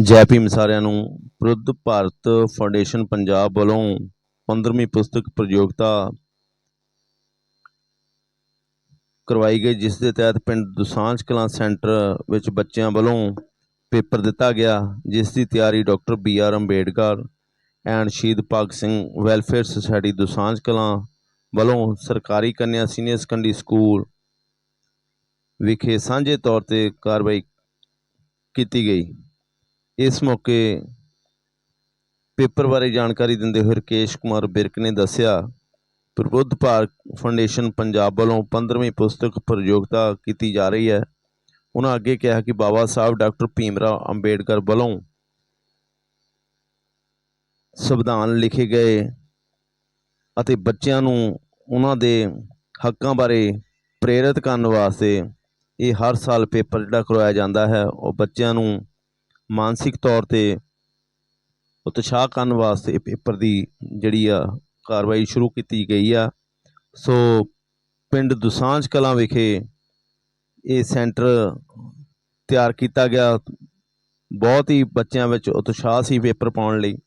ਜੈ ਭੀਮ ਸਾਰਿਆਂ ਨੂੰ। ਪ੍ਰਬੁੱਧ ਭਾਰਤ ਫਾਊਂਡੇਸ਼ਨ ਪੰਜਾਬ ਵੱਲੋਂ 15ਵੀਂ ਪੁਸਤਕ ਪ੍ਰਯੋਗਤਾ ਕਰਵਾਈ ਗਈ, ਜਿਸ ਦੇ ਤਹਿਤ ਪਿੰਡ ਦੁਸਾਂਝ ਕਲਾਂ ਸੈਂਟਰ ਵਿੱਚ ਬੱਚਿਆਂ ਵੱਲੋਂ ਪੇਪਰ ਦਿੱਤਾ ਗਿਆ, ਜਿਸ ਦੀ ਤਿਆਰੀ doctor B R Ambedkar and Shaheed Bhagat Singh welfare society Dosanjh Kalan ਵੱਲੋਂ ਸਰਕਾਰੀ ਕੰਨਿਆ ਸੀਨੀਅਰ ਸੈਕੰਡਰੀ ਸਕੂਲ ਵਿਖੇ ਸਾਂਝੇ ਤੌਰ ਤੇ ਕਾਰਵਾਈ ਕੀਤੀ ਗਈ। ਇਸ ਮੌਕੇ ਪੇਪਰ ਬਾਰੇ ਜਾਣਕਾਰੀ ਦਿੰਦੇ ਹੋਏ ਰਕੇਸ਼ ਕੁਮਾਰ ਬਿਰਕ ਨੇ ਦੱਸਿਆ, ਪ੍ਰਬੁੱਧ ਭਾਰਤ ਫਾਊਂਡੇਸ਼ਨ ਪੰਜਾਬ ਵੱਲੋਂ 15ਵੀਂ ਪੁਸਤਕ ਪ੍ਰਯੋਗਤਾ ਕੀਤੀ ਜਾ ਰਹੀ ਹੈ। ਉਹਨਾਂ ਅੱਗੇ ਕਿਹਾ ਕਿ ਬਾਬਾ ਸਾਹਿਬ ਡਾਕਟਰ ਭੀਮਰਾਓ ਅੰਬੇਡਕਰ ਵੱਲੋਂ ਸੰਵਿਧਾਨ ਲਿਖੇ ਗਏ ਅਤੇ ਬੱਚਿਆਂ ਨੂੰ ਉਹਨਾਂ ਦੇ ਹੱਕਾਂ ਬਾਰੇ ਪ੍ਰੇਰਿਤ ਕਰਨ ਵਾਸਤੇ ਇਹ ਹਰ ਸਾਲ ਪੇਪਰ ਜਿਹੜਾ ਕਰਵਾਇਆ ਜਾਂਦਾ ਹੈ, ਉਹ ਬੱਚਿਆਂ ਨੂੰ ਮਾਨਸਿਕ ਤੌਰ ਤੇ ਉਤਸ਼ਾਹ ਕਰਨ ਵਾਸਤੇ ਇਹ ਪੇਪਰ ਦੀ ਜਿਹੜੀ ਆ ਕਾਰਵਾਈ ਸ਼ੁਰੂ ਕੀਤੀ ਗਈ ਆ। ਸੋ ਪਿੰਡ ਦੁਸਾਂਝ ਕਲਾਂ ਵਿਖੇ ਇਹ ਸੈਂਟਰ ਤਿਆਰ ਕੀਤਾ ਗਿਆ। ਬਹੁਤ ਹੀ ਬੱਚਿਆਂ ਵਿੱਚ ਉਤਸ਼ਾਹ ਸੀ ਪੇਪਰ ਪਾਉਣ ਲਈ।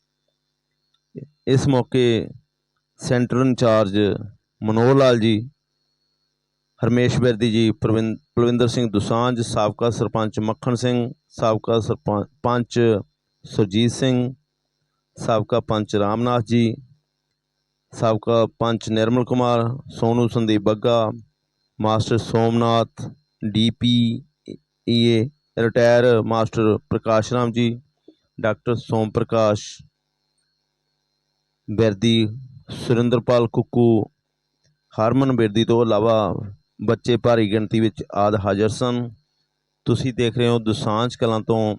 ਇਸ ਮੌਕੇ ਸੈਂਟਰ ਇੰਚਾਰਜ ਮਨੋਹਰ ਲਾਲ ਜੀ ਹਰਮੇਸ਼ ਬਿਰਦੀ ਜੀ, ਪ੍ਰਵਿੰ- ਪਲਵਿੰਦਰ ਸਿੰਘ ਦੁਸਾਂਝ, ਸਾਬਕਾ ਸਰਪੰਚ ਮੱਖਣ ਸਿੰਘ, ਸਾਬਕਾ ਸਰਪੰਚ ਪੰਚ ਸੁਰਜੀਤ ਸਿੰਘ, ਸਾਬਕਾ ਪੰਚ ਰਾਮਨਾਥ ਜੀ, ਸਾਬਕਾ panch Nirmal Kumar, Sonu Sandeep Bagga, master Somnath DP A, retire master Prakash Ram ji, doctor Som ਪ੍ਰਕਾਸ਼, ਬਿਰਦੀ ਸੁਰਿੰਦਰਪਾਲ ਕੁੱਕੂ, ਹਰਮਨ ਬਿਰਦੀ ਤੋਂ ਇਲਾਵਾ ਬੱਚੇ ਭਾਰੀ ਗਿਣਤੀ ਵਿੱਚ ਆਦ ਹਾਜ਼ਰ ਸਨ। ਤੁਸੀਂ ਦੇਖ ਰਹੇ ਹੋ ਦੁਸਾਂਝ ਕਲਾਂ ਤੋਂ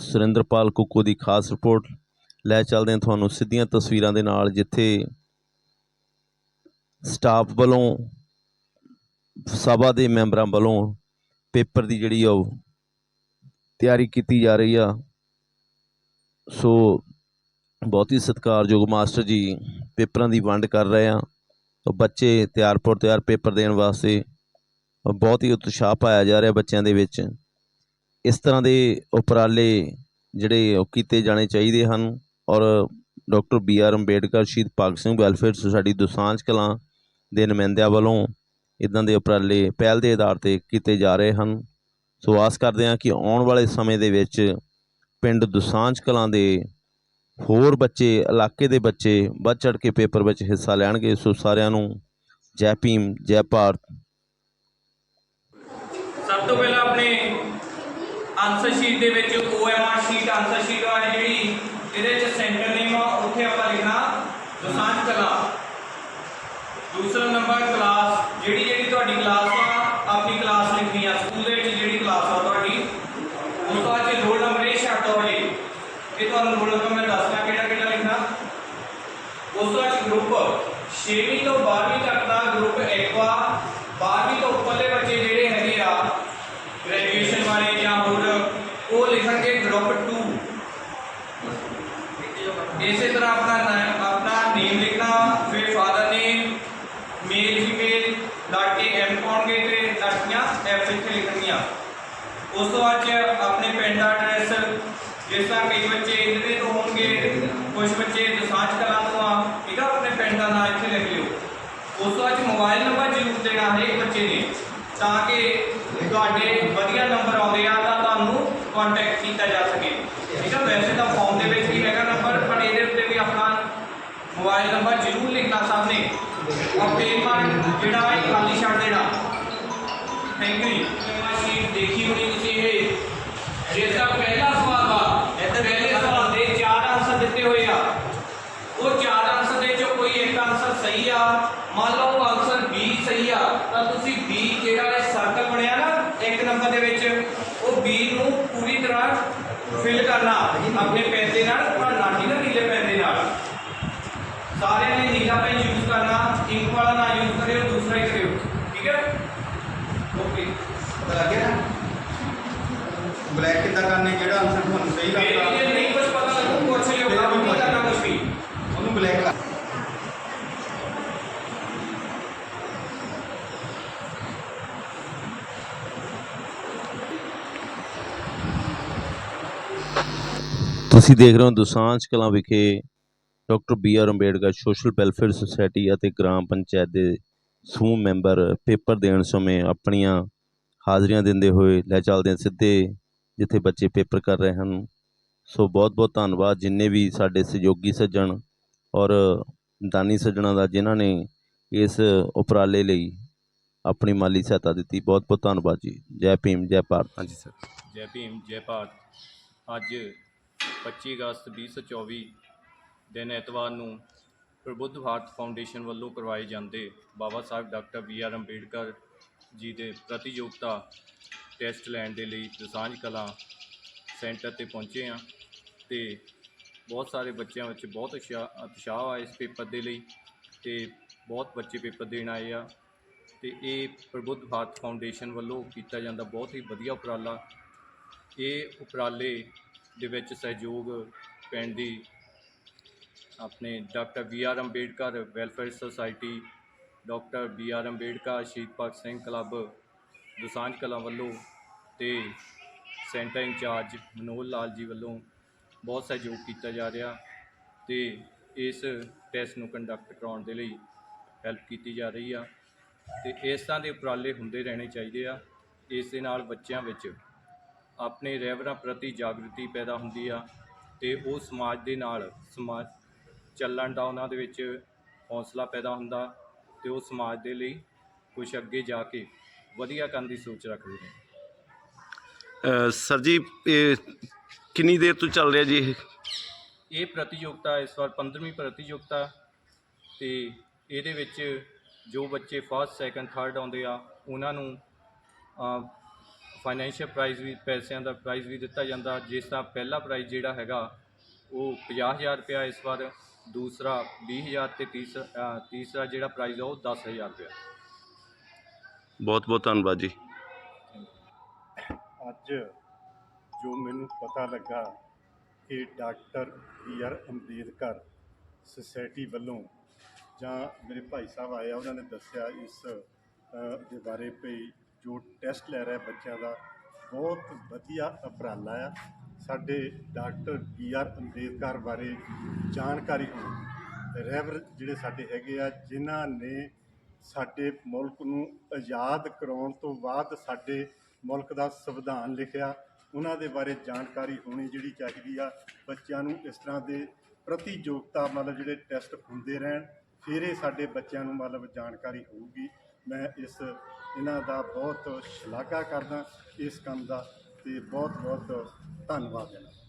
ਸੁਰਿੰਦਰਪਾਲ ਕੁੱਕੂ ਦੀ ਖਾਸ ਰਿਪੋਰਟ। ਲੈ ਚੱਲਦੇ ਹਾਂ ਤੁਹਾਨੂੰ ਸਿੱਧੀਆਂ ਤਸਵੀਰਾਂ ਦੇ ਨਾਲ, ਜਿੱਥੇ ਸਟਾਫ ਵੱਲੋਂ, ਸਭਾ ਦੇ ਮੈਂਬਰਾਂ ਵੱਲੋਂ ਪੇਪਰ ਦੀ ਜਿਹੜੀ ਆ ਉਹ ਤਿਆਰੀ ਕੀਤੀ ਜਾ ਰਹੀ ਆ। ਸੋ ਬਹੁਤ ਹੀ ਸਤਿਕਾਰਯੋਗ ਮਾਸਟਰ ਜੀ ਪੇਪਰਾਂ ਦੀ ਵੰਡ ਕਰ ਰਹੇ ਆ। ਬੱਚੇ ਤਿਆਰ ਪੁਰ ਤਿਆਰ ਪੇਪਰ ਦੇਣ ਵਾਸਤੇ ਬਹੁਤ ਹੀ ਉਤਸ਼ਾਹ ਪਾਇਆ ਜਾ ਰਿਹਾ ਬੱਚਿਆਂ ਦੇ ਵਿੱਚ। ਇਸ ਤਰ੍ਹਾਂ ਦੇ ਉਪਰਾਲੇ ਜਿਹੜੇ ਉਹ ਕੀਤੇ ਜਾਣੇ ਚਾਹੀਦੇ ਹਨ ਔਰ doctor B R Ambedkar, Shaheed Bhagat Singh welfare society, Dosanjh Kalan ਦੇ ਨੁਮਾਇੰਦਿਆਂ ਵੱਲੋਂ ਇਦਾਂ ਦੇ ਉਪਰਾਲੇ ਪਹਿਲ ਦੇ ਆਧਾਰ ਤੇ ਕੀਤੇ ਜਾ ਰਹੇ ਹਨ। ਸੋ ਆਸ ਕਰਦੇ ਹਾਂ ਕਿ ਆਉਣ ਵਾਲੇ ਸਮੇਂ ਦੇ ਵਿੱਚ ਪਿੰਡ ਦੁਸਾਂਝ ਕਲਾਂ ਦੇ ਹੋਰ ਬੱਚੇ, ਇਲਾਕੇ ਦੇ ਬੱਚੇ ਵੱਧ ਚੜ ਕੇ ਪੇਪਰ ਵਿੱਚ ਹਿੱਸਾ ਲੈਣਗੇ। ਸੋ ਸਾਰਿਆਂ ਨੂੰ ਜੈ ਭੀਮ, ਜੈ ਭਾਰਤ। ਸਭ ਤੋਂ ਪਹਿਲਾਂ ਆਪਣੇ ਆਨਸਰ ਸ਼ੀਟ ਦੇ ਵਿੱਚ OMR ਸ਼ੀਟ ਆਨਸਰ ਸ਼ੀਟ ਆ ਜਿਹੜੀ ਇਹਦੇ ਵਿੱਚ ਸੈਂਟਰ ਨੇਮ ਆ, ਉੱਥੇ ਆਪਾਂ ਲਿਖਣਾ ਦੁਸਾਂਝ ਕਲਾ। ਦੂਸਰਾ ਨੰਬਰ ਕਲਾਸ ਜਿਹੜੀ ਜਿਹੜੀ ਤੁਹਾਡੀ ਕਲਾਸ ਆ, ਆਪਣੀ ਕਲਾਸ ਲਿਖਣੀ ਆ। ਸਕੂਲ ਦੇ ਵਿੱਚ ਜਿਹੜੀ ਕਲਾਸ ਆ ਤੁਹਾਡੀ, ਉਸ ਤੋਂ ਬਾਅਦ ਰੋਲ ਨੰਬਰ ਇਹ ਸ਼ਰਤ ਤੁਹਾਡੇ ਇਹ ਤੁਹਾਨੂੰ ਰੋਲ ਨੰਬਰ ਮੈਂ ਦੱਸਦਾ ਕਿਹੜਾ ਕਿਹੜਾ ਲਿਖਣਾ ਉਸ ਤੋਂ ਬਾਅਦ ਗਰੁੱਪ 6ਵੀਂ ਤੋਂ 12ਵੀਂ ਤੱਕ ਦਾ ਗਰੁੱਪ ਇੱਕ ਵਾ। 12ਵੀਂ ਤੋਂ ਉੱਪਰਲੇ ਬੱਚੇ ਜਿਹੜੇ ਹੈਗੇ ਆ ਗ੍ਰੈਜੂਏਸ਼ਨ ਵਾਲੇ ਜਾਂ ਹੋਰ, ਉਹ ਲਿਖਣਗੇ ਗਰੁੱਪ 2 ਇਸੇ ਤਰ੍ਹਾਂ ਆਪਣਾ ਨਾਮ ਆਪਣਾ ਨੇਮ ਲਿਖਣਾ, ਫਿਰ ਫਾਦਰ ਨੇਮ ਮੇਲ ਫੀਮੇਲ ਲਾਟੇ ਐਮ ਪਾਉਣਗੇ ਤੇ ਲੜਕੀਆਂ ਐਫ ਇੱਥੇ ਲਿਖਣਗੀਆਂ। ਉਸ ਤੋਂ ਬਾਅਦ 'ਚ ਆਪਣੇ ਪਿੰਡ ਦਾ ਐਡਰੈਸ ਜਿਸ ਤਰ੍ਹਾਂ ਕਈ ਬੱਚੇ ਇਧਰੇ ਤੋਂ ਹੋਣਗੇ ਕੁਝ ਬੱਚੇ ਦਸਾਂਝ ਕਲਾਂ ਤੋਂ ਆ ਠੀਕ ਆ ਆਪਣੇ ਪਿੰਡ ਦਾ ਨਾਮ ਇੱਥੇ ਲਿਖ ਲਿਓ ਉਸ ਤੋਂ ਬਾਅਦ 'ਚ ਮੋਬਾਈਲ ਨੰਬਰ ਜ਼ਰੂਰ ਦੇਣਾ ਹਰੇਕ ਬੱਚੇ ਨੇ, ਤਾਂ ਕਿ ਤੁਹਾਡੇ ਵਧੀਆ ਨੰਬਰ ਆਉਂਦੇ ਆ, ਤਾਂ ਤੁਹਾਨੂੰ ਕੰਟੈਕਟ ਕੀਤਾ ਜਾ ਸਕੇ। ਠੀਕ ਹੈ ਵੈਸੇ ਤਾਂ ਫਾਰਮ ਦੇ ਵਿੱਚ ਵੀ ਹੈਗਾ ਨੰਬਰ ਪਰ ਇਹਦੇ ਉੱਤੇ ਵੀ ਆਪਣਾ ਮੋਬਾਈਲ ਨੰਬਰ ਜ਼ਰੂਰ ਲਿਖਣਾ ਸਾਹਮਣੇ। ਔਰ ਪੇਮੈਂਟ ਜਿਹੜਾ ਹੈ, ਖਾਲੀ ਛੱਡ ਦੇਣਾ। ਥੈਂਕ ਯੂ ਜੀ। ਸ਼ੀਟ ਦੇਖੀ ਹੋਣੀ palavra. ਤੁਸੀਂ ਦੇਖ ਰਹੇ ਹੋ ਦੁਸਾਂਝ ਕਲਾਂ ਵਿਖੇ doctor B R Ambedkar social welfare society ਅਤੇ ਗ੍ਰਾਮ ਪੰਚਾਇਤ ਦੇ ਸਮੂਹ ਮੈਂਬਰ ਪੇਪਰ ਦੇਣ ਸਮੇਂ ਆਪਣੀਆਂ ਹਾਜ਼ਰੀਆਂ ਦਿੰਦੇ ਹੋਏ ਲੈ ਚੱਲਦੇ ਹਾਂ ਸਿੱਧੇ ਜਿੱਥੇ ਬੱਚੇ ਪੇਪਰ ਕਰ ਰਹੇ ਹਨ। ਸੋ ਬਹੁਤ ਬਹੁਤ ਧੰਨਵਾਦ ਜਿੰਨੇ ਵੀ ਸਾਡੇ ਸਹਿਯੋਗੀ ਸੱਜਣ ਔਰ ਦਾਨੀ ਸੱਜਣਾਂ ਦਾ ਜਿਨ੍ਹਾਂ ਨੇ ਇਸ ਉਪਰਾਲੇ ਲਈ ਆਪਣੀ ਮਾਲੀ ਸਹਾਇਤਾ ਦਿੱਤੀ। ਬਹੁਤ ਬਹੁਤ ਧੰਨਵਾਦ ਜੀ। ਜੈ ਭੀਮ ਜੈ ਭਾਰਤ। ਹਾਂਜੀ ਸਰ। ਜੈ ਭੀਮ ਜੈ ਭਾਰਤ। ਅੱਜ 25 ਅਗਸਤ 2024 ਦਿਨ ਐਤਵਾਰ ਨੂੰ ਪ੍ਰਬੁੱਧ ਭਾਰਤ ਫਾਊਂਡੇਸ਼ਨ ਵੱਲੋਂ ਕਰਵਾਏ ਜਾਂਦੇ Baba Sahib doctor B R Ambedkar ji ਦੇ ਪ੍ਰਤੀਯੋਗਤਾ ਟੈਸਟ ਲੈਣ ਦੇ ਲਈ ਦਸਾਂਝ ਕਲਾਂ ਸੈਂਟਰ ਤੇ ਪਹੁੰਚੇ ਹਾਂ ਤੇ ਬਹੁਤ ਸਾਰੇ ਬੱਚਿਆਂ ਵਿੱਚ ਬਹੁਤ ਉਤਸ਼ਾਹ ਉਤਸ਼ਾਹ ਆ ਇਸ ਪੇਪਰ ਦੇ ਲਈ ਤੇ ਬਹੁਤ ਬੱਚੇ ਪੇਪਰ ਦੇਣ ਆਏ ਆ ਤੇ ਇਹ ਪ੍ਰਬੁੱਧ ਭਾਰਤ ਫਾਊਂਡੇਸ਼ਨ ਵੱਲੋਂ ਕੀਤਾ ਜਾਂਦਾ ਬਹੁਤ ਹੀ ਵਧੀਆ ਉਪਰਾਲਾ। ਇਹ ਉਪਰਾਲੇ ਦੇ ਵਿੱਚ ਸਹਿਯੋਗ ਪੈਣ ਦੀ ਆਪਣੇ doctor B R Ambedkar, welfare society, doctor B R Ambedkar, Shaheed Bhagat Singh club, Dosanjh Kalan ਵੱਲੋਂ ਤੇ ਸੈਂਟਰ ਇੰਚਾਰਜ ਮਨੋਹਰ ਲਾਲ ਜੀ ਵੱਲੋਂ ਬਹੁਤ ਸਹਿਯੋਗ ਕੀਤਾ ਜਾ ਰਿਹਾ ਤੇ ਇਸ ਟੈਸਟ ਨੂੰ ਕੰਡਕਟ ਕਰਾਉਣ ਦੇ ਲਈ ਹੈਲਪ ਕੀਤੀ ਜਾ ਰਹੀ ਆ ਤੇ ਇਸ ਤਰ੍ਹਾਂ ਦੇ ਉਪਰਾਲੇ ਹੁੰਦੇ ਰਹਿਣੇ ਚਾਹੀਦੇ ਆ। ਇਸ ਦੇ ਨਾਲ ਬੱਚਿਆਂ ਵਿੱਚ ਆਪਣੇ ਰਹਿਬਰਾਂ ਪ੍ਰਤੀ ਜਾਗਰੂਕਤੀ ਪੈਦਾ ਹੁੰਦੀ ਆ ਤੇ ਉਹ ਸਮਾਜ ਦੇ ਨਾਲ ਸਮਾਜ ਚੱਲਣ ਦਾ ਉਹਨਾਂ ਦੇ ਵਿੱਚ ਹੌਸਲਾ ਪੈਦਾ ਹੁੰਦਾ ਤੇ ਉਹ ਸਮਾਜ ਦੇ ਲਈ ਕੁਝ ਅੱਗੇ ਜਾ ਕੇ ਵਧੀਆ ਕਰਨ ਦੀ ਸੋਚ ਰੱਖਦੇ ਨੇ। ਸਰ ਜੀ ਇਹ ਕਿੰਨੀ ਦੇਰ ਤੋਂ ਚੱਲ ਰਿਹਾ ਜੀ ਇਹ? ਇਹ ਪ੍ਰਤੀਯੋਗਤਾ ਇਸ ਵਾਰ 15ਵੀਂ ਪ੍ਰਤੀਯੋਗਤਾ ਤੇ ਇਹਦੇ ਵਿੱਚ ਜੋ ਬੱਚੇ ਫਸਟ ਸੈਕੰਡ ਥਰਡ ਆਉਂਦੇ ਆ ਉਹਨਾਂ ਨੂੰ ਫਾਈਨੈਂਸ਼ੀਅਲ ਪ੍ਰਾਈਜ਼ ਵੀ ਪੈਸਿਆਂ ਦਾ ਪ੍ਰਾਈਜ਼ ਵੀ ਦਿੱਤਾ ਜਾਂਦਾ। ਜਿਸ ਦਾ ਪਹਿਲਾ ਪ੍ਰਾਈਜ਼ ਜਿਹੜਾ ਹੈਗਾ ਉਹ 50000 ਰੁਪਇਆ ਇਸ ਵਾਰ। ਦੂਸਰਾ 20000 ਤੇ ਤੀਸਰਾ ਤੀਸਰਾ ਜਿਹੜਾ ਪ੍ਰਾਈਜ਼ ਆ ਉਹ 10000 ਰੁਪਇਆ। ਬਹੁਤ ਬਹੁਤ ਧੰਨਵਾਦ ਜੀ। ਅੱਜ ਜੋ ਮੈਨੂੰ ਪਤਾ ਲੱਗਾ ਕਿ doctor B R Ambedkar society ਵੱਲੋਂ ਜਾਂ ਮੇਰੇ ਭਾਈ ਸਾਹਿਬ ਆਏ ਆ ਉਹਨਾਂ ਨੇ ਦੱਸਿਆ ਇਸ ਦੇ ਬਾਰੇ ਵੀ ਜੋ ਟੈਸਟ ਲੈ ਰਿਹਾ ਬੱਚਿਆਂ ਦਾ, ਬਹੁਤ ਵਧੀਆ ਉਪਰਾਲਾ ਆ। ਸਾਡੇ ਡਾਕਟਰ ਬੀ ਆਰ ਅੰਬੇਦਕਰ ਬਾਰੇ ਜਾਣਕਾਰੀ ਹੋਣੀ ਰਹਿਬਰ ਜਿਹੜੇ ਸਾਡੇ ਹੈਗੇ ਆ, ਜਿਨ੍ਹਾਂ ਨੇ ਸਾਡੇ ਮੁਲਕ ਨੂੰ ਆਜ਼ਾਦ ਕਰਾਉਣ ਤੋਂ ਬਾਅਦ ਸਾਡੇ ਮੁਲਕ ਦਾ ਸੰਵਿਧਾਨ ਲਿਖਿਆ, ਉਹਨਾਂ ਦੇ ਬਾਰੇ ਜਾਣਕਾਰੀ ਹੋਣੀ ਜਿਹੜੀ ਚਾਹੀਦੀ ਆ। ਬੱਚਿਆਂ ਨੂੰ ਇਸ ਤਰ੍ਹਾਂ ਦੇ ਪ੍ਰਤੀਯੋਗਤਾ ਮਤਲਬ ਜਿਹੜੇ ਟੈਸਟ ਹੁੰਦੇ ਰਹਿਣ, ਫਿਰ ਇਹ ਸਾਡੇ ਬੱਚਿਆਂ ਨੂੰ ਮਤਲਬ ਜਾਣਕਾਰੀ ਹੋਊਗੀ। ਮੈਂ ਇਸ ਇਹਨਾਂ ਦਾ ਬਹੁਤ ਸ਼ਲਾਘਾ ਕਰਦਾ ਇਸ ਕੰਮ ਦਾ ਤੇ ਬਹੁਤ ਬਹੁਤ ਧੰਨਵਾਦ ਹੈ